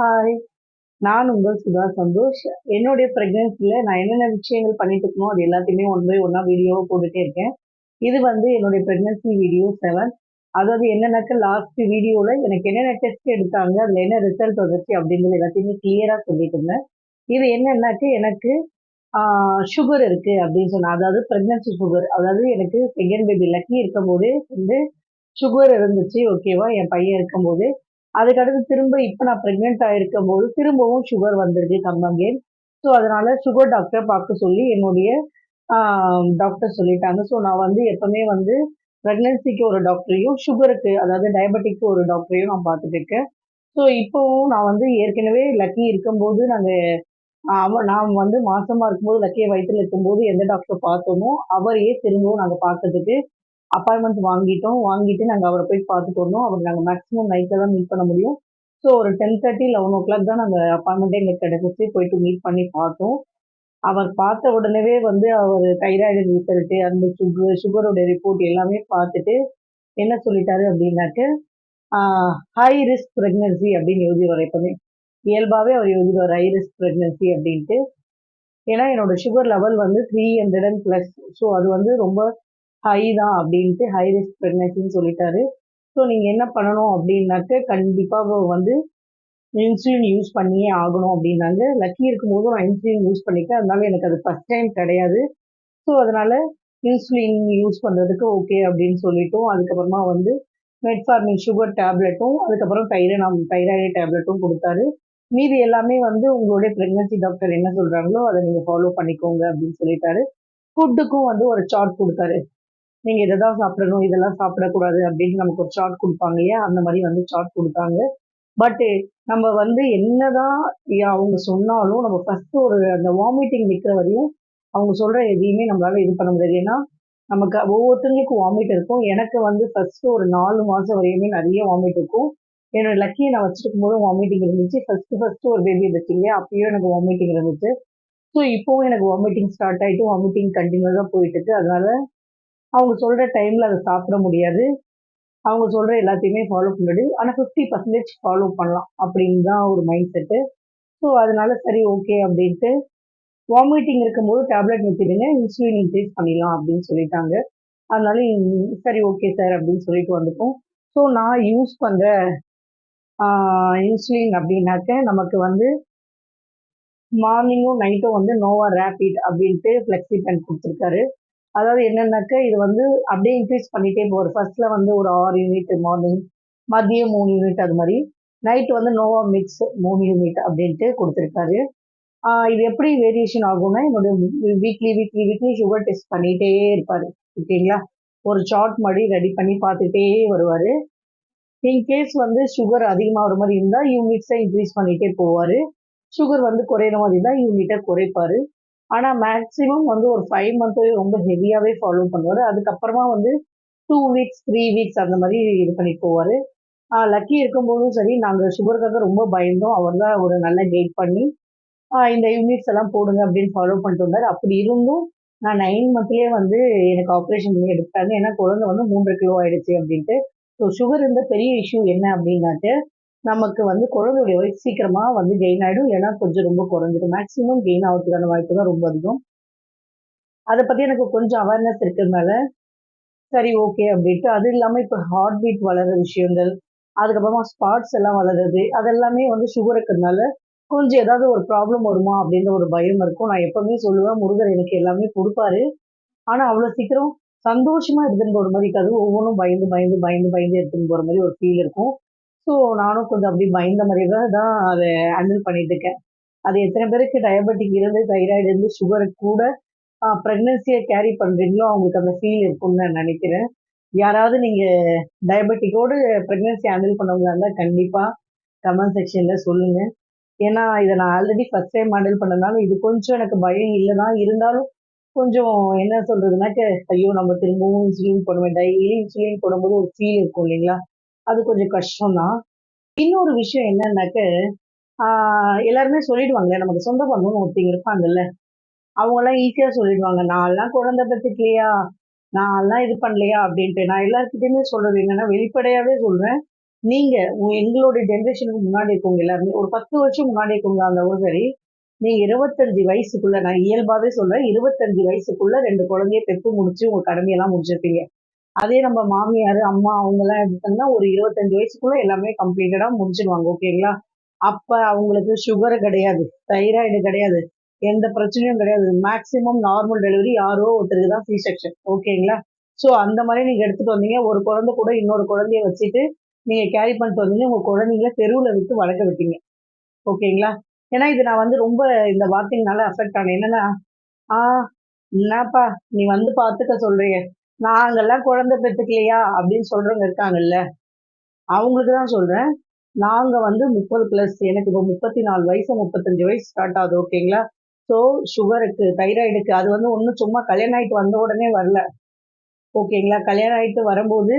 Hi நான் உங்கள் சுதா சந்தோஷ். என்னுடைய ப்ரெக்னன்சியில் நான் என்னென்ன விஷயங்கள் பண்ணிட்டு இருக்கணும் அது எல்லாத்தையுமே ஒன் பை ஒன்றா வீடியோவை போட்டுட்டே இருக்கேன். இது வந்து என்னுடைய ப்ரெக்னன்சி வீடியோ செவன் அதாவது என்னென்னாக்க லாஸ்ட் வீடியோவில் எனக்கு என்னென்ன டெஸ்ட் எடுத்தாங்க அதில் என்ன ரிசல்ட் வந்துச்சு அப்படிங்கிறது எல்லாத்தையுமே கிளியராக சொல்லிட்டு இருந்தேன். இது என்னென்னாக்கா எனக்கு சுகர் இருக்குது அப்படின்னு சொன்னேன் அதாவது ப்ரெக்னன்சி சுகர் அதாவது எனக்கு செகண்ட் பேபி லக்கி இருக்கும்போது வந்து சுகர் இருந்துச்சு ஓகேவா என் பையன் இருக்கும்போது அதுக்கடுத்து திரும்ப இப்போ நான் ப்ரெக்னென்ட் ஆகிருக்கும் போது திரும்பவும் சுகர் வந்திருக்கு கம்மங்கேன் ஸோ அதனால் சுகர் டாக்டரை பார்க்க சொல்லி என்னுடைய டாக்டர் சொல்லிட்டாங்க. ஸோ நான் வந்து எப்பவுமே வந்து ப்ரெக்னென்சிக்கு ஒரு டாக்டரையும் சுகருக்கு அதாவது டயபெட்டிக்கு ஒரு டாக்டரையும் நான் பார்த்துட்டு இருக்கேன். ஸோ இப்போவும் நான் வந்து ஏற்கனவே லக்கி இருக்கும்போது நாங்கள் அவ நான் வந்து மாசமா இருக்கும்போது லக்கியை வயிற்றுல இருக்கும்போது எந்த டாக்டர் பார்த்தோமோ அவரையே திரும்பவும் நாங்கள் பார்த்ததுக்கு அப்பாயின்மெண்ட் வாங்கிட்டோம். வாங்கிட்டு நாங்கள் அவரை போய் பார்த்துட்டு வந்தோம் அவர் நாங்கள் மேக்ஸிமம் நைட்டில் தான் மீட் பண்ண முடியும். ஸோ ஒரு ten thirty eleven o'clock தான் நாங்கள் அப்பாயின்மெண்ட்டே எங்களுக்கு கிடைச்சிச்சு போயிட்டு மீட் பண்ணி பார்த்தோம். அவர் பார்த்த உடனே வந்து அவர் தைராய்டு ரிசல்ட்டு அந்த சுகர் சுகரோட ரிப்போர்ட் எல்லாமே பார்த்துட்டு என்ன சொல்லிட்டாரு அப்படின்னாக்க ஹை ரிஸ்க் ப்ரெக்னன்சி அப்படின்னு எழுதிடுவார் எப்பவுமே. இயல்பாகவே அவர் எழுதிடுவார் ஹை ரிஸ்க் ப்ரெக்னன்சி அப்படின்ட்டு. ஏன்னா என்னோட சுகர் லெவல் வந்து three hundred and plus so அது வந்து ரொம்ப ஹை தான் அப்படின்ட்டு ஹை ரிஸ்க் ப்ரெக்னன்சின்னு சொல்லிட்டாரு. ஸோ நீங்கள் என்ன பண்ணணும் அப்படின்னாக்க கண்டிப்பாக வந்து இன்சுலின் யூஸ் பண்ணியே ஆகணும் அப்படின்னாங்க. லக்கி இருக்கும்போது நான் இன்சுலின் யூஸ் பண்ணிட்டேன். அதனால எனக்கு அது ஃபஸ்ட் டைம் கிடையாது. ஸோ அதனால இன்சுலின் யூஸ் பண்ணுறதுக்கு ஓகே அப்படின்னு சொல்லிட்டோம். அதுக்கப்புறமா வந்து மெட்ஃபார்மின் சுகர் டேப்லெட்டும் அதுக்கப்புறம் தைராய்டு தைராய்டு டேப்லெட்டும் கொடுத்தாரு. மீதி எல்லாமே வந்து உங்களுடைய ப்ரெக்னன்சி டாக்டர் என்ன சொல்கிறாங்களோ அதை நீங்கள் ஃபாலோ பண்ணிக்கோங்க அப்படின்னு சொல்லிட்டாரு. ஃபுட்டுக்கும் வந்து ஒரு சார்ட் கொடுத்தாரு. நீங்கள் இதை தான் சாப்பிடணும் இதெல்லாம் சாப்பிடக்கூடாது அப்படின்னு நமக்கு ஒரு சார்ட் கொடுப்பாங்க இல்லையா? அந்த மாதிரி வந்து சார்ட் கொடுத்தாங்க. பட்டு நம்ம வந்து என்னதான் அவங்க சொன்னாலும் நம்ம ஃபர்ஸ்ட் ஒரு அந்த வாமிட்டிங் நிற்கிற வரையும் அவங்க சொல்கிற எதையுமே நம்மளால இது பண்ண முடியாது. ஏன்னா நமக்கு ஒவ்வொருத்தங்களுக்கும் வாமிட் இருக்கும். எனக்கு வந்து ஃபர்ஸ்ட் ஒரு நாலு மாதம் வரையுமே நிறைய வாமிட் இருக்கும். என்னோட லக்கியை நான் வச்சுருக்கும் போது வாமிட்டிங் இருந்துச்சு. ஃபர்ஸ்ட் ஃபர்ஸ்ட் ஒரு பேபி இருந்துச்சு இல்லையா? அப்பயும் எனக்கு வாமிட்டிங் இருந்துச்சு. ஸோ இப்போவும் எனக்கு வாமிட்டிங் ஸ்டார்ட் ஆகிட்டு வாமிட்டிங் கண்டினியூஸாக போயிட்டு இருக்கு. அதனால அவங்க சொல்கிற டைமில் அதை சாப்பிட முடியாது. அவங்க சொல்கிற எல்லாத்தையுமே ஃபாலோ பண்ணிடு. ஆனால் ஃபிஃப்டி பர்சன்டேஜ் ஃபாலோ பண்ணலாம் அப்படின்னு தான் ஒரு மைண்ட் செட்டு ஸோ அதனால சரி ஓகே அப்படின்ட்டு வாமிட்டிங் இருக்கும்போது டேப்லெட் நிறுத்திடுங்க. இன்சுலின் இன்க்ரீஸ் பண்ணிடலாம் அப்படின்னு சொல்லிட்டாங்க. அதனால சரி ஓகே சார் அப்படின்னு சொல்லிட்டு வந்துட்டோம். ஸோ நான் யூஸ் பண்ணுற இன்சுலின் அப்படின்னாக்க நமக்கு வந்து மார்னிங்கும் நைட்டும் வந்து நோவா ரேபிட் அப்படின்ட்டு ஃப்ளெக்ஸி பென் கொடுத்துருக்காரு. அதாவது என்னென்னாக்கா இது வந்து அப்படியே இன்க்ரீஸ் பண்ணிகிட்டே போகிறது ஃபர்ஸ்ட்ல வந்து ஒரு ஆறு யூனிட் மார்னிங் மதியம் மூணு யூனிட் அது மாதிரி. நைட்டு வந்து நோவா மிக்ஸ் மூணு யூனிட் அப்படின்ட்டு கொடுத்துருக்காரு. இது எப்படி வேரியேஷன் ஆகும்னா என்னுடைய weekly weekly weekly sugar test பண்ணிகிட்டே இருப்பார். ஓகேங்களா? ஒரு சார்ட் மாதிரி ரெடி பண்ணி பார்த்துட்டே வருவார். இன்கேஸ் வந்து சுகர் அதிகமாக வர மாதிரி இருந்தால் யூனிட்ஸை இன்க்ரீஸ் பண்ணிகிட்டே போவார். சுகர் வந்து குறையிற மாதிரி இருந்தால் யூனிட்டை குறைப்பார். ஆனால் மேக்ஸிமம் வந்து ஒரு ஃபைவ் மந்த் ரொம்ப ஹெவியாகவே ஃபாலோ பண்ணுவார். அதுக்கப்புறமா வந்து டூ வீக்ஸ் த்ரீ வீக்ஸ் அந்த மாதிரி இது பண்ணி போவார். லக்கி இருக்கும்போதும் சரி நாங்கள் சுகருக்காக ரொம்ப பயந்தோம். அவர் தான் ஒரு நல்ல கைட் பண்ணி இந்த யூனிட்ஸ் எல்லாம் போடுங்க அப்படின்னு ஃபாலோ பண்ணிட்டு வந்தார். அப்படி இருந்தும் நான் நைன் மந்த்லேயே வந்து எனக்கு ஆப்ரேஷன் பண்ணி எடுத்தாங்க ஏன்னா குழந்தை வந்து மூன்று கிலோ ஆயிடுச்சு அப்படின்ட்டு. ஸோ சுகர் இருந்த பெரிய இஷ்யூ என்ன அப்படின்னாட்டு நமக்கு வந்து குழந்தையுடைய வயசு சீக்கிரமாக வந்து கெயின் ஆகிடும் ஏன்னா கொஞ்சம் ரொம்ப குறைஞ்சிடும். மேக்ஸிமம் கெயின் ஆகிறதுக்கான வாய்ப்பு தான் ரொம்ப அதிகம். அதை பற்றி எனக்கு கொஞ்சம் அவேர்னஸ் இருக்கிறதுனால சரி ஓகே அப்படின்ட்டு. அது இல்லாமல் இப்போ ஹார்ட் பீட் வளர்கிற விஷயங்கள் அதுக்கப்புறமா ஸ்பாட்ஸ் எல்லாம் வளருது அதெல்லாமே வந்து சுகர் இருக்கிறதுனால கொஞ்சம் ஏதாவது ஒரு ப்ராப்ளம் வருமா அப்படின்ற ஒரு பயம் இருக்கும். நான் எப்பவுமே சொல்லுவேன் முருகர் எனக்கு எல்லாமே கொடுப்பாரு. ஆனால் அவ்வளோ சீக்கிரம் சந்தோஷமா எடுத்துன்னு போகிற மாதிரி இருக்காது. ஒவ்வொன்றும் பயந்து பயந்து பயந்து பயந்து எடுத்துன்னு போகிற மாதிரி ஒரு ஃபீல் இருக்கும். ஸோ நானும் கொஞ்சம் அப்படி பயந்த மாதிரி தான் அதை ஹேண்டில் பண்ணிட்டு இருக்கேன். அது எத்தனை பேருக்கு டயபெட்டிக் இருந்து தைராய்டு இருந்து சுகர் கூட ப்ரெக்னன்சியை கேரி பண்ணுறீங்களோ அவங்களுக்கு அந்த ஃபீல் இருக்கும்னு நான் நினைக்கிறேன். யாராவது நீங்கள் டயபெட்டிக்கோடு ப்ரெக்னன்சி ஹேண்டில் பண்ணவங்களா இருந்தால் கண்டிப்பாக கமெண்ட் செக்ஷனில் சொல்லுங்கள் ஏன்னா இதை நான் ஆல்ரெடி ஃபஸ்ட் டைம் ஹேண்டில் பண்ணதுனால இது கொஞ்சம் எனக்கு பயம் இல்லை தான் இருந்தாலும் கொஞ்சம் என்ன சொல்கிறதுனாக்க ஐயோ நம்ம திரும்பவும் இன்சுலின் போடுவேன் டெய்லி இன்சுலின் போடும்போது ஒரு ஃபீல் இருக்கும் இல்லைங்களா? அது கொஞ்சம் கஷ்டம்தான். இன்னொரு விஷயம் என்னன்னாக்க எல்லாருமே சொல்லிடுவாங்க நமக்கு சொந்த பந்தம்னு ஒருத்தங்க இருப்பாங்கல்ல. அவங்கெல்லாம் ஈஸியாக சொல்லிடுவாங்க நான்லாம் குழந்தை பத்துக்கலையா நான்லாம் இது பண்ணலையா? அப்படின்ட்டு. நான் எல்லாருக்கிட்டையுமே சொல்றது என்னன்னா வெளிப்படையாவே சொல்றேன். நீங்க எங்களுடைய ஜென்ரேஷனுக்கு முன்னாடி இருக்கவங்க எல்லாருமே ஒரு பத்து வருஷம் முன்னாடி இருக்கவங்க இருந்தாலும் சரி நீங்க இருபத்தஞ்சு வயசுக்குள்ள நான் இயல்பாவே சொல்றேன் இருபத்தஞ்சு வயசுக்குள்ள ரெண்டு குழந்தைய பெற்று முடிச்சு உங்க கடமையெல்லாம் முடிச்சிருப்பீங்க. அதே நம்ம மாமியார் அம்மா அவங்க எல்லாம் எடுத்தோம்னா ஒரு இருபத்தஞ்சு வயசுக்குள்ள எல்லாமே கம்ப்ளீட்டடா முடிச்சிடுவாங்க ஓகேங்களா? அப்ப அவங்களுக்கு சுகர் கிடையாது தைராய்டு கிடையாது எந்த பிரச்சனையும் கிடையாது. மேக்சிமம் நார்மல் டெலிவரி யாரோ ஒருத்தருக்கு தான் சி செக்ஷன் ஓகேங்களா? ஸோ அந்த மாதிரி நீங்க எடுத்துட்டு வந்தீங்க ஒரு குழந்தை கூட இன்னொரு குழந்தைய வச்சுட்டு நீங்க கேரி பண்ணிட்டு வந்தீங்க உங்க குழந்தைங்கள தெருவில் விட்டு வளர்க்க விட்டீங்க ஓகேங்களா? ஏன்னா இது நான் வந்து ரொம்ப இந்த வார்த்தைங்கனால அஃபெக்ட் ஆனேன். என்னன்னா ஆ என்னப்பா நீ வந்து பார்த்துக்க சொல்றீங்க நாங்கள்லாம் குழந்தை பெற்றுக்கலையா அப்படின்னு சொல்கிறவங்க இருக்காங்கல்ல அவங்களுக்கு தான் சொல்கிறேன் நாங்கள் வந்து முப்பது ப்ளஸ் எனக்கு இப்போ முப்பத்தி நாலு வயசு முப்பத்தஞ்சு வயசு ஸ்டார்ட் ஆகுது ஓகேங்களா ஸோ சுகருக்கு தைராய்டுக்கு அது வந்து ஒன்றும் சும்மா கல்யாணம் ஆகிட்டு வந்த உடனே வரல. ஓகேங்களா கல்யாணம் ஆகிட்டு வரும்போது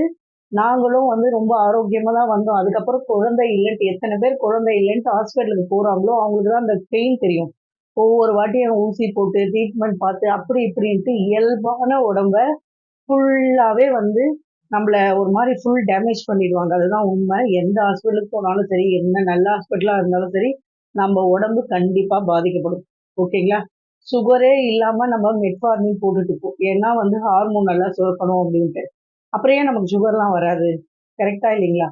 நாங்களும் வந்து ரொம்ப ஆரோக்கியமாக தான் வந்தோம். அதுக்கப்புறம் குழந்தை இல்லைன்ட்டு எத்தனை பேர் குழந்தை இல்லைன்ட்டு ஹாஸ்பிட்டலுக்கு போகிறாங்களோ அவங்களுக்கு தான் அந்த பெயின் தெரியும். ஒவ்வொரு வாட்டியும் ஊசி போட்டு ட்ரீட்மெண்ட் பார்த்து அப்படி இப்படின்ட்டு இயல்பான உடம்ப ஃபுல்லாகவே வந்து நம்மளை ஒரு மாதிரி ஃபுல் டேமேஜ் பண்ணிடுவாங்க. அதுதான் உண்மை. எந்த ஹாஸ்பிட்டலுக்கு போனாலும் சரி என்ன நல்ல ஹாஸ்பிட்டலாக இருந்தாலும் சரி நம்ம உடம்பு கண்டிப்பாக பாதிக்கப்படும். ஓகேங்களா சுகரே இல்லாமல் நம்ம மெட்ஃபார்மின் போட்டுட்டு இருப்போம் ஏன்னா வந்து ஹார்மோன் நல்லா சுரக்கணும் அப்படின்ட்டு. அப்புறம் ஏன் நமக்கு சுகர்லாம் வராது? கரெக்டாக இல்லைங்களா?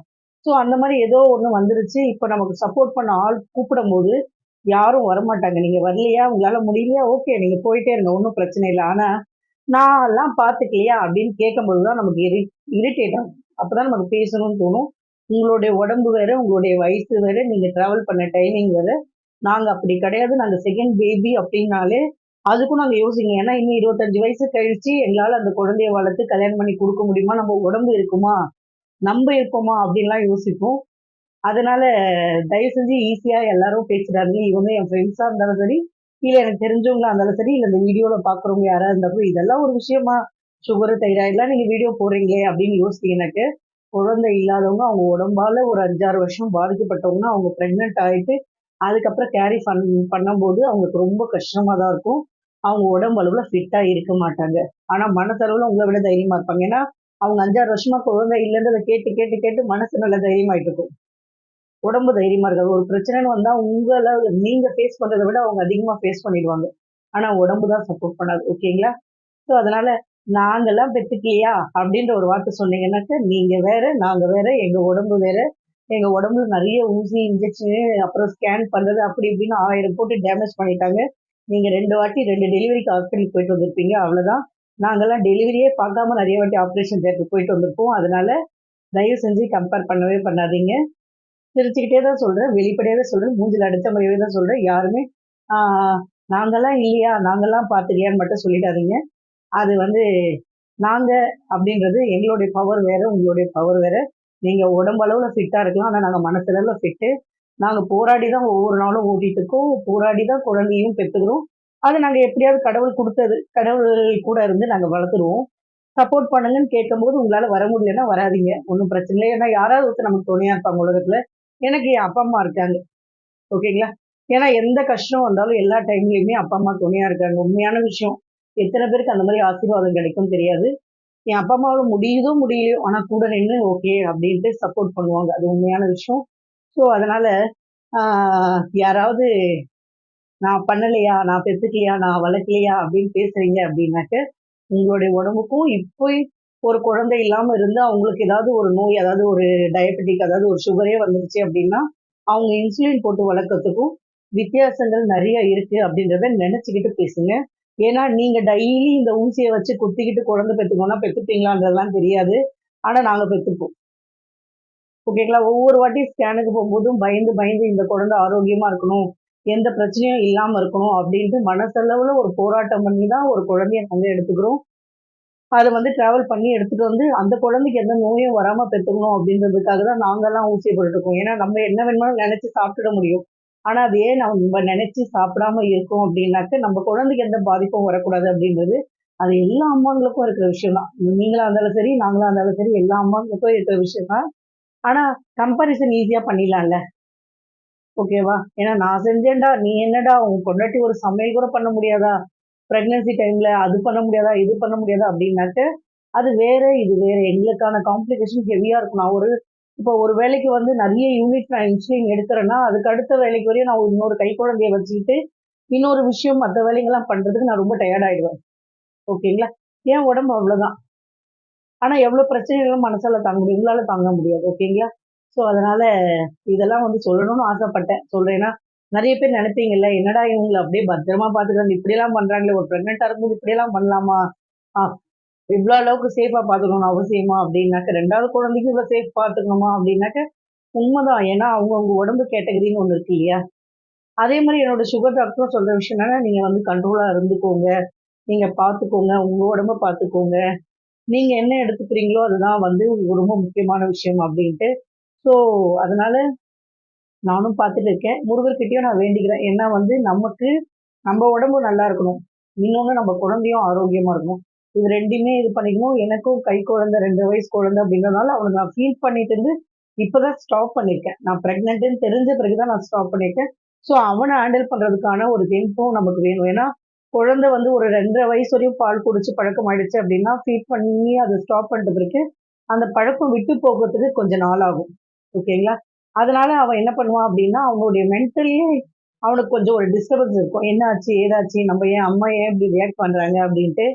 ஸோ அந்த மாதிரி ஏதோ ஒன்று வந்துருச்சு. இப்போ நமக்கு சப்போர்ட் பண்ண ஆள் கூப்பிடும் போது யாரும் வரமாட்டாங்க. நீங்கள் வரலையா? உங்களால் முடியலையா? ஓகே நீங்கள் போயிட்டே இருங்க. ஒன்றும் பிரச்சனை இல்லை. ஆனால் நான் எல்லாம் பார்த்துக்கலையா அப்படின்னு கேட்கும்போது தான் நமக்கு இரி இரிட்டேட் ஆகும். அப்பதான் நமக்கு பேசணும்னு தோணும். உங்களுடைய உடம்பு வேறு உங்களுடைய வயசு வேறு நீங்கள் ட்ராவல் பண்ண டைமிங் வேறு. நாங்கள் அப்படி கிடையாது. நாங்கள் செகண்ட் பேபி அப்படின்னாலே அதுக்கும் நாங்கள் யோசிங்க ஏன்னா இன்னும் இருபத்தஞ்சு வயசு கழிச்சு எங்களால் அந்த குழந்தைய வளர்த்து கல்யாணம் பண்ணி கொடுக்க முடியுமா? நம்ம உடம்பு இருக்குமா? நம்ம இருப்போமா அப்படின்லாம் யோசிப்போம். அதனால தயவு செஞ்சு ஈஸியாக எல்லாரும் பேசுறாங்க இவங்க என் ஃப்ரெண்ட்ஸாக இருந்தாலும் சரி இல்லை எனக்கு தெரிஞ்சவங்களா இருந்தாலும் சரி இல்லை இந்த வீடியோவில் பார்க்குறவங்க யாராக இருந்தாலும் இதெல்லாம் ஒரு விஷயமா சுகர் தைராய்டெலாம் நீங்கள் வீடியோ போடுறீங்களே அப்படின்னு யோசிச்சீங்கன்னாக்க குழந்தை இல்லாதவங்க அவங்க உடம்பால ஒரு அஞ்சாறு வருஷம் பாதிக்கப்பட்டவங்க அவங்க ப்ரெக்னென்ட் ஆகிட்டு அதுக்கப்புறம் கேரி பண் பண்ணும்போது அவங்களுக்கு ரொம்ப கஷ்டமாக தான் இருக்கும். அவங்க உடம்பு அளவில் ஃபிட்டாக இருக்க மாட்டாங்க. ஆனால் மனத்தளவில் உங்களை விட தைரியமாக இருப்பாங்க. ஏன்னா அவங்க அஞ்சாறு வருஷமாக குழந்தை இல்லைன்றதை கேட்டு கேட்டு கேட்டு மனசு நல்ல தைரியமாயிட்டு இருக்கும். உடம்பு தைரியமா இருக்காது. ஒரு பிரச்சனைன்னு வந்தா உங்களை நீங்க ஃபேஸ் பண்றதை விட அவங்க அதிகமா ஃபேஸ் பண்ணிடுவாங்க. ஆனா உடம்பு தான் சப்போர்ட் பண்ணாது. ஓகேங்களா ஸோ அதனால நாங்கெல்லாம் பெற்றுக்கலையா அப்படின்ற ஒரு வார்த்தை சொன்னீங்கன்னாக்க நீங்க வேற நாங்க வேற எங்க உடம்பு வேற. எங்க உடம்புல நிறைய ஊசி இன்ஜெக்ஷனு அப்புறம் ஸ்கேன் பண்றது அப்படி இப்படின்னு ஆயிரம் போட்டு டேமேஜ் பண்ணிட்டாங்க. நீங்க ரெண்டு வாட்டி ரெண்டு டெலிவரிக்கு ஹாஸ்பிட்டலுக்கு போயிட்டு வந்திருப்பீங்க. அவ்வளவுதான். நாங்கெல்லாம் டெலிவரியே பார்க்காம நிறைய வாட்டி ஆப்ரேஷன் தேட்டருக்கு போயிட்டு வந்திருப்போம். அதனால தயவு செஞ்சு கம்பேர் பண்ணவே பண்ணாதீங்க. சிரிச்சுக்கிட்டே தான் சொல்கிறேன் வெளிப்படையாகவே சொல்கிறேன் மூஞ்சில் அடித்த மாதிரியே தான் சொல்கிறேன் யாருமே நாங்கள்லாம் நாங்கெல்லாம் இல்லையா? நாங்கள்லாம் பார்த்துக்கியான்னு மட்டும் சொல்லிடாதீங்க. அது வந்து நாங்கள் அப்படின்றது எங்களுடைய பவர் வேறு உங்களுடைய பவர் வேறு. நீங்கள் உடம்பளவில் ஃபிட்டாக இருக்கலாம். ஆனால் நாங்கள் மனசளவுல ஃபிட்டு நாங்கள் போராடி தான் ஒவ்வொரு நாளும் ஓட்டிட்டு இருக்கோம். போராடி தான் குழந்தையும் பெற்றுக்கிறோம் அது நாங்கள் எப்படியாவது கடவுள் கொடுத்தது கடவுள் கூட இருந்து நாங்கள் வளர்த்துருவோம். சப்போர்ட் பண்ணுங்கன்னு கேட்கும்போது உங்களால் வர முடியலன்னா வராதீங்க. ஒன்றும் பிரச்சனை இல்லை. ஏன்னா யாராவது ஒருத்தர் நமக்கு துணையாக இருப்பாங்க உலகத்தில். எனக்கு என் அப்பா அம்மா இருக்காங்க. ஓகேங்களா? ஏன்னா எந்த கஷ்டம் வந்தாலும் எல்லா டைம்லையுமே அப்பா அம்மா துணையாக இருக்காங்க. உண்மையான விஷயம். எத்தனை பேருக்கு அந்த மாதிரி ஆசீர்வாதம் கிடைக்கும் தெரியாது. என் அப்பா அம்மாவில் முடியுதோ முடியலையோ ஆனால் கூட நின்று ஓகே அப்படின்ட்டு சப்போர்ட் பண்ணுவாங்க. அது உண்மையான விஷயம். ஸோ அதனால் யாராவது நான் பண்ணலையா? நான் பெற்றுக்கலையா நான் வளர்க்கலையா? அப்படின்னு பேசுகிறீங்க அப்படின்னாக்க உங்களுடைய உடம்புக்கும் இப்போ ஒரு குழந்தை இல்லாமல் இருந்து அவங்களுக்கு ஏதாவது ஒரு நோய் அதாவது ஒரு டயபெட்டிக் அதாவது ஒரு சுகரே வந்துருச்சு அப்படின்னா அவங்க இன்சுலின் போட்டு வளர்க்கறதுக்கும் வித்தியாசங்கள் நிறைய இருக்கு அப்படின்றத நினைச்சுக்கிட்டு பேசுங்க. ஏன்னா நீங்க டெய்லி இந்த ஊசியை வச்சு குத்திக்கிட்டு குழந்தை பெற்றுக்கோனா பெற்றுப்பீங்களான்றதெல்லாம் தெரியாது. ஆனா நாங்க பெற்றுப்போம் ஓகேங்களா ஒவ்வொரு வாட்டி ஸ்கேனுக்கு போகும்போதும் பயந்து பயந்து இந்த குழந்தை ஆரோக்கியமா இருக்கணும் எந்த பிரச்சனையும் இல்லாம இருக்கணும் அப்படின்ட்டு மனசளவுல ஒரு போராட்டம் பண்ணி தான் ஒரு குழந்தைய நாங்க எடுத்துக்கிறோம். அதை வந்து டிராவல் பண்ணி எடுத்துட்டு வந்து அந்த குழந்தைக்கு எந்த நோயும் வராமல் பெற்றுக்கணும் அப்படின்றதுக்காக தான் நாங்கள்லாம் ஊசி போட்டுருக்கோம் ஏன்னா நம்ம என்ன வேணுமாலும் நினச்சி சாப்பிட முடியும். ஆனால் அது ஏன் நம்ம நினச்சி சாப்பிடாம இருக்கோம் அப்படின்னாக்க நம்ம குழந்தைக்கு எந்த பாதிப்பும் வரக்கூடாது அப்படின்றது அது எல்லா அம்மாங்களுக்கும் இருக்கிற விஷயம் தான் நீங்களா இருந்தாலும் சரி நாங்களா இருந்தாலும் சரி எல்லா அம்மாங்களுக்கும் இருக்கிற விஷயம் தான் ஆனால் கம்பாரிசன் ஈஸியாக பண்ணிடலாம்ல. ஓகேவா ஏன்னா நான் செஞ்சேன்டா நீ என்னடா உன் பொண்டாட்டி ஒரு சமையல் கூட பண்ண முடியாதா? ப்ரெக்னன்சி டைமில் அது பண்ண முடியாதா இது பண்ண முடியாதா அப்படின்னாக்க அது வேறு இது வேறு. எங்களுக்கான காம்ப்ளிகேஷன் ஹெவியாக இருக்கும். நான் ஒரு இப்போ ஒரு வேலைக்கு வந்து நிறைய யூனிட் நான் இன்சுலின் எடுக்கிறேன்னா அதுக்கு அடுத்த வேலைக்கு வரையும் நான் இன்னொரு கை குழந்தைய வச்சுக்கிட்டு இன்னொரு விஷயம் மற்ற வேலைங்கள்லாம் பண்ணுறதுக்கு நான் ரொம்ப டயர்ட் ஆகிடுவேன் ஓகேங்களா? என் உடம்பு அவ்வளோதான் ஆனால் எவ்வளோ பிரச்சனைகளும் மனசால் தாங்க முடியும். உங்களால் தாங்க முடியாது. ஓகேங்களா? ஸோ அதனால் இதெல்லாம் வந்து சொல்லணும்னு ஆசைப்பட்டேன். சொல்கிறேன்னா நிறைய பேர் நினைப்பீங்கல்ல என்னடா இவங்களை அப்படியே பத்திரமா பார்த்துக்கிறாங்க? இப்படியெல்லாம் பண்றாங்களே ஒரு ப்ரெக்னெண்டா இருக்கும்போது இப்படியெல்லாம் பண்ணலாமா? ஆ இவ்வளோ அளவுக்கு சேஃபாக பார்த்துக்கணும் அவசியமா? அப்படின்னாக்க ரெண்டாவது குழந்தைக்கு இவ்வளோ சேஃப் பார்த்துக்கணுமா? அப்படின்னாக்க உண்மைதான். ஏன்னா அவங்கவுங்க உடம்பு கேட்டகரின்னு ஒன்று இருக்கு இல்லையா? அதே மாதிரி என்னோட சுகர் டாக்டரும் சொல்ற விஷயம் என்னன்னா நீங்க வந்து கண்ட்ரோலா இருந்துக்கோங்க. நீங்க பார்த்துக்கோங்க. உங்க உடம்ப பார்த்துக்கோங்க. நீங்க என்ன எடுத்துக்கிறீங்களோ அதுதான் வந்து ரொம்ப முக்கியமான விஷயம் அப்படின்ட்டு. ஸோ அதனால நானும் பார்த்துட்டு இருக்கேன் முருகர்கிட்டயும் நான் வேண்டிக்கிறேன். ஏன்னா வந்து நமக்கு நம்ம உடம்பு நல்லா இருக்கணும். இன்னொன்று நம்ம குழந்தையும் ஆரோக்கியமாக இருக்கணும். இது ரெண்டுமே இது பண்ணிக்கணும். எனக்கும் கை குழந்தை ரெண்டு வயசு குழந்தை அப்படிங்கிறதுனால அவனுக்கு நான் ஃபீல் பண்ணிட்டு இருந்து இப்போதான் ஸ்டாப் பண்ணியிருக்கேன் நான் ப்ரெக்னென்ட்னு தெரிஞ்ச பிறகுதான் நான் ஸ்டாப் பண்ணியிருக்கேன் ஸோ அவனை ஹேண்டில் பண்ணுறதுக்கான ஒரு தெம்பும் நமக்கு வேணும். ஏன்னா குழந்தை வந்து ஒரு ரெண்டரை வயசு வரையும் பால் குடிச்சு பழக்கம் ஆயிடுச்சு அப்படின்னா ஃபீட் பண்ணி அதை ஸ்டாப் பண்ணிட்ட பிறகு அந்த பழக்கம் விட்டு போகிறதுக்கு கொஞ்சம் நாள் ஆகும். ஓகேங்களா அதனால அவன் என்ன பண்ணுவான் அப்படின்னா அவனுடைய மென்டலியே அவனுக்கு கொஞ்சம் ஒரு டிஸ்டர்பன்ஸ் இருக்கும். என்னாச்சு ஏதாச்சு நம்ம ஏன் அம்மா ஏன் இப்படி ரியாக்ட் பண்ணுறாங்க அப்படின்ட்டு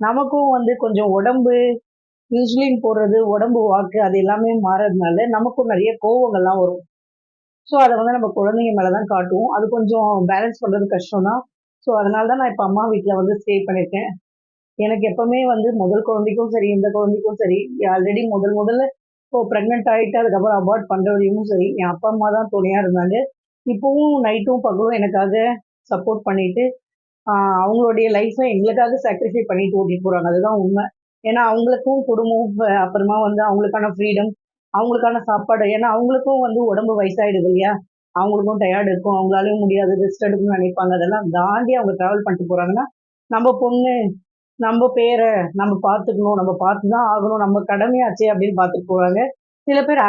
நமக்கும் வந்து கொஞ்சம் உடம்பு இன்சுலின் போடுறது உடம்பு வாக்கு அது எல்லாமே மாறதுனால நமக்கும் நிறைய கோவங்கள்லாம் வரும். ஸோ அதை வந்து நம்ம குழந்தைங்க மேலே தான் காட்டுவோம். அது கொஞ்சம் பேலன்ஸ் பண்ணுறது கஷ்டம் தான் ஸோ அதனால தான் நான் இப்போ அம்மா வீட்டில் வந்து ஸ்டே பண்ணியிருக்கேன். எனக்கு எப்பவுமே வந்து முதல் குழந்தைக்கும் சரி இந்த குழந்தைக்கும் சரி ஆல்ரெடி முதல் முதல்ல இப்போ ப்ரெக்னென்ட் ஆகிட்டு அதுக்கப்புறம் அபார்ட் பண்ணுறதையும் சரி என் அப்பா அம்மா தான் துணையாக இருந்தாங்க. இப்போவும் நைட்டும் பகலும் எனக்காக சப்போர்ட் பண்ணிட்டு அவங்களுடைய லைஃப்பை எங்களுக்காக சாக்ரிஃபை பண்ணிட்டு ஓட்டிட்டு போகிறாங்க அதுதான் உண்மை. ஏன்னா அவங்களுக்கும் குடும்பம் அப்புறமா வந்து அவங்களுக்கான ஃப்ரீடம் அவங்களுக்கான சாப்பாடு. ஏன்னா அவங்களுக்கும் வந்து உடம்பு வயசாயிடுது இல்லையா? அவங்களுக்கும் டயர்டு இருக்கும். அவங்களாலையும் முடியாது ரெஸ்ட் எடுக்கணும்னு நினைப்பாங்க. அதெல்லாம் தாண்டி அவங்க ட்ராவல் பண்ணிட்டு போகிறாங்கன்னா நம்ம பொண்ணு நம்ம பேரை நம்ம பார்த்துக்கணும் நம்ம பார்த்து தான் ஆகணும் நம்ம கடமையாச்சே அப்படின்னு பார்த்துட்டு போவாங்க சில பேர்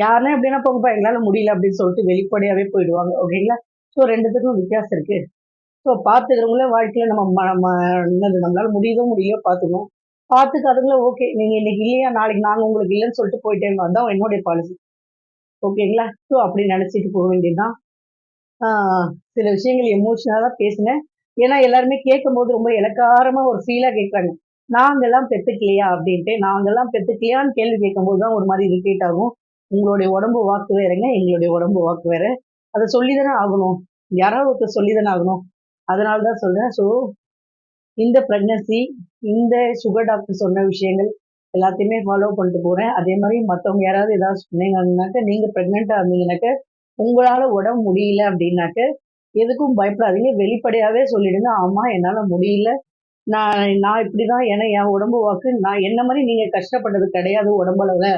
யாருன்னா எப்படின்னா போங்கப்பா எங்களால் முடியல அப்படின்னு சொல்லிட்டு வெளிப்படையாகவே போயிடுவாங்க. ஓகேங்களா? ஸோ ரெண்டுத்துக்கும் வித்தியாசம் இருக்கு. ஸோ பார்த்துக்கிறவங்கள வாழ்க்கையில் நம்ம ம- என்னது நம்மளால முடியுதோ முடியலையோ பார்த்துக்கணும். பார்த்துக்காதவங்கள ஓகே நீங்கள் இன்னைக்கு இல்லையா நாளைக்கு நாங்கள் உங்களுக்கு இல்லைன்னு சொல்லிட்டு போயிட்டே இருந்தோம் அதான் என்னுடைய பாலிசி ஓகேங்களா? ஸோ அப்படி நினச்சிட்டு போக வேண்டியதுதான். சில விஷயங்கள் எமோஷனலாக பேசினேன். ஏன்னா எல்லாருமே கேட்கும்போது ரொம்ப இலக்காரமா ஒரு ஃபீலா கேட்குறாங்க. நாங்கெல்லாம் பெத்துக்கலையா அப்படின்ட்டு நாங்கெல்லாம் பெத்துக்கலையான்னு கேள்வி கேட்கும்போது தான் ஒரு மாதிரி இரிட்டேட் ஆகும். உங்களுடைய உடம்பு வாக்கு வேறுங்க எங்களுடைய உடம்பு வாக்கு வேற. அதை சொல்லிதானே ஆகணும். யாராவது ஒருத்தர் சொல்லிதானே ஆகணும். அதனால தான் சொல்றேன். ஸோ இந்த ப்ரெக்னன்சி இந்த சுகர் டாக்டர் சொன்ன விஷயங்கள் எல்லாத்தையுமே ஃபாலோ பண்ணிட்டு போகிறேன் அதே மாதிரி மற்றவங்க யாராவது ஏதாவது சொன்னீங்கன்னாக்க நீங்கள் ப்ரெக்னெண்ட்டாக இருந்தீங்கன்னாக்க உங்களால் உடம்பு முடியல அப்படின்னாக்க எதுக்கும் பயப்படாதீங்க. வெளிப்படையாகவே சொல்லிடுங்க. ஆமா என்னால் முடியல. நான் நான் இப்படி தான் ஏன்னா என் உடம்பு வாக்கு. நான் என்ன மாதிரி நீங்கள் கஷ்டப்பட்டது கிடையாது உடம்பளவுல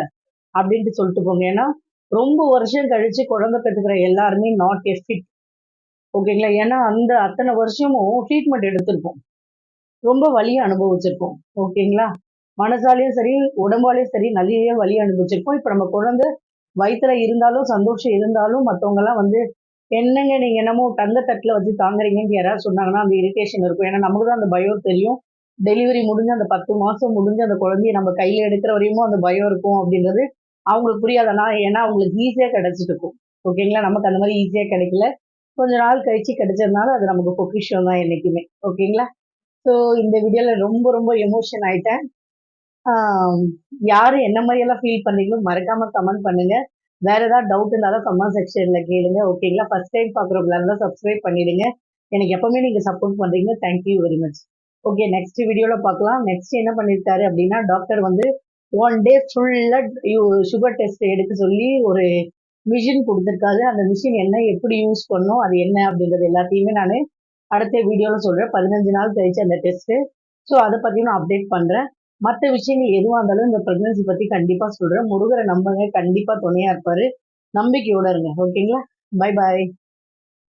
அப்படின்ட்டு சொல்லிட்டு போங்க. ஏன்னா ரொம்ப வருஷம் கழித்து குழந்தை பெற்றுக்கிற எல்லாருமே நாட் எ ஃபிட் ஓகேங்களா ஏன்னா அந்த அத்தனை வருஷமும் ட்ரீட்மெண்ட் எடுத்திருப்போம். ரொம்ப வலியை அனுபவிச்சிருப்போம். ஓகேங்களா மனசாலையும் சரி உடம்பாலையும் சரி நிறைய வலி அனுபவிச்சிருப்போம். இப்போ நம்ம குழந்தை வயிற்றில் இருந்தாலும் சந்தோஷம் இருந்தாலும் மற்றவங்கெல்லாம் வந்து என்னங்க நீங்க என்னமோ தங்க தட்டுல வச்சு தாங்குறீங்கன்னு யாராவது சொன்னாங்கன்னா அந்த இரிட்டேஷன் இருக்கும். ஏன்னா நமக்கு தான் அந்த பயம் தெரியும். டெலிவரி முடிஞ்சு அந்த பத்து மாசம் முடிஞ்சு அந்த குழந்தைய நம்ம கையில எடுக்கிற வரையும் அந்த பயம் இருக்கும் அப்படின்றது அவங்களுக்கு புரியாதனா ஏன்னா அவங்களுக்கு ஈஸியா கிடைச்சிட்டு இருக்கும். ஓகேங்களா நமக்கு அந்த மாதிரி ஈஸியா கிடைக்கல. கொஞ்ச நாள் கழிச்சு கிடைச்சதுனால அது நமக்கு பொக்கிஷம் தான் என்னைக்குமே. ஓகேங்களா ஸோ இந்த வீடியோல ரொம்ப ரொம்ப எமோஷன் ஆயிட்டேன். யார் யாரு என்ன மாதிரி எல்லாம் ஃபீல் பண்ணீங்களோ மறக்காம கமெண்ட் பண்ணுங்க. வேற ஏதாவது டவுட் இருந்தாலும் கமெண்ட் செக்ஷன்ல கேளுங்க ஓகேங்களா ஃபர்ஸ்ட் டைம் பாக்குறவங்களா இருந்தா சப்ஸ்கிரைப் பண்ணிடுங்க. எனக்கு எப்பவுமே நீங்க சப்போர்ட் பண்றீங்க. Thank you very much okay next வீடியோல பார்க்கலாம் நெக்ஸ்ட் என்ன பண்ணிருக்காரு அப்படின்னா டாக்டர் வந்து ஒன் டே ஃபுல்லா சுகர் டெஸ்ட் எடுக்க சொல்லி ஒரு மிஷின் கொடுத்துருக்காரு. அந்த மிஷின் என்ன எப்படி யூஸ் பண்ணும் அது என்ன அப்படின்றது எல்லாத்தையுமே நான் அடுத்த வீடியோவில் சொல்கிறேன் பதினஞ்சு நாள் கழிச்சு அந்த டெஸ்ட்டு ஸோ அதை பற்றியும் நான் அப்டேட் பண்ணுறேன் மற்ற விஷயங்கள் எதுவாக இருந்தாலும் இந்த ப்ரெக்னன்சி பற்றி கண்டிப்பாக சொல்கிறேன் முருகரை நம்புங்க. கண்டிப்பாக துணையாக இருப்பார். நம்பிக்கையோட இருங்க. ஓகேங்களா பை பாய்